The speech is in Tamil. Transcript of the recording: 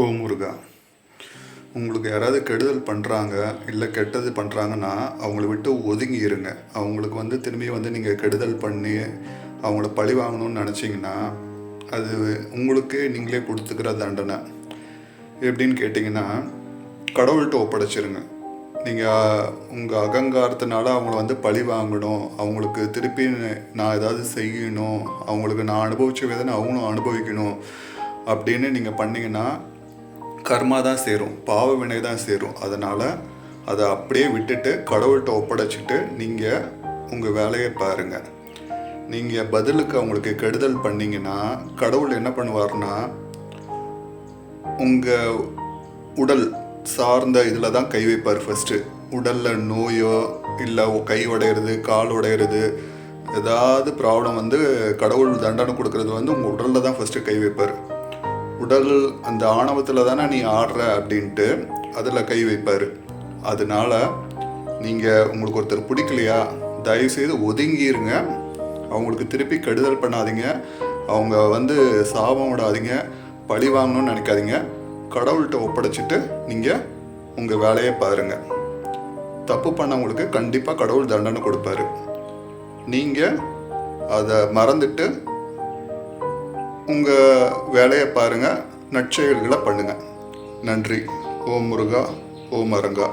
ஓ முருகா. உங்களுக்கு யாராவது கெடுதல் பண்ணுறாங்க இல்லை கெட்டது பண்ணுறாங்கன்னா அவங்கள விட்டு ஒதுங்கி இருங்க. அவங்களுக்கு வந்து திரும்பி வந்து நீங்கள் கெடுதல் பண்ணி அவங்கள பழி வாங்கணும்னு நினச்சிங்கன்னா அது உங்களுக்கு நீங்களே கொடுத்துக்கிற தண்டனை. எப்படின்னு கேட்டிங்கன்னா கடவுள்கிட்ட ஒப்படைச்சிருங்க. நீங்கள் உங்கள் அகங்காரத்தினால அவங்கள வந்து பழி வாங்கணும். அவங்களுக்கு திருப்பி நான் ஏதாவது செய்யணும். அவங்களுக்கு நான் அனுபவித்த வேதனை அவங்களும் அனுபவிக்கணும். அப்படின்னு நீங்கள் பண்ணிங்கன்னா கர்மா தான் சேரும் பாவ வினை தான் சேரும். அதனால் அதை அப்படியே விட்டுட்டு கடவுள்கிட்ட ஒப்படைச்சிட்டு நீங்கள் உங்கள் வேலையை பாருங்கள் நீங்கள் பதிலுக்கு அவங்களுக்கு கெடுதல் பண்ணிங்கன்னா கடவுள் என்ன பண்ணுவார்னா உங்கள் உடல் சார்ந்த இதில் தான் கை வைப்பார் ஃபஸ்ட்டு உடலில் நோயோ இல்லை கை உடையிறது கால் உடையிறது ஏதாவது ப்ராப்ளம் வந்து கடவுள் தண்டனை கொடுக்கறது வந்து உங்கள் உடலில் தான் ஃபஸ்ட்டு கை வைப்பார். உடல் அந்த ஆணவத்தில் தானே நீ ஆடுற அப்படின்ட்டு அதில் கை வைப்பார். அதனால நீங்கள் உங்களுக்கு ஒருத்தர் பிடிக்கலையா தயவுசெய்து ஒதுங்கிருங்க. அவங்களுக்கு திருப்பி கெடுதல் பண்ணாதீங்க. அவங்க வந்து சாபம் விடாதீங்க. பழி வாங்கணும்னு நினைக்காதீங்க. கடவுள்கிட்ட ஒப்படைச்சிட்டு நீங்கள் உங்கள் வேலையை பாருங்கள் தப்பு பண்ணவங்களுக்கு கண்டிப்பாக கடவுள் தண்டனை கொடுப்பாரு. நீங்கள் அதை மறந்துட்டு உங்கள் வேலையை பாருங்கள் நற்செயல்களை பண்ணுங்கள் நன்றி. ஓம் முருகா ஓம் அரங்கா.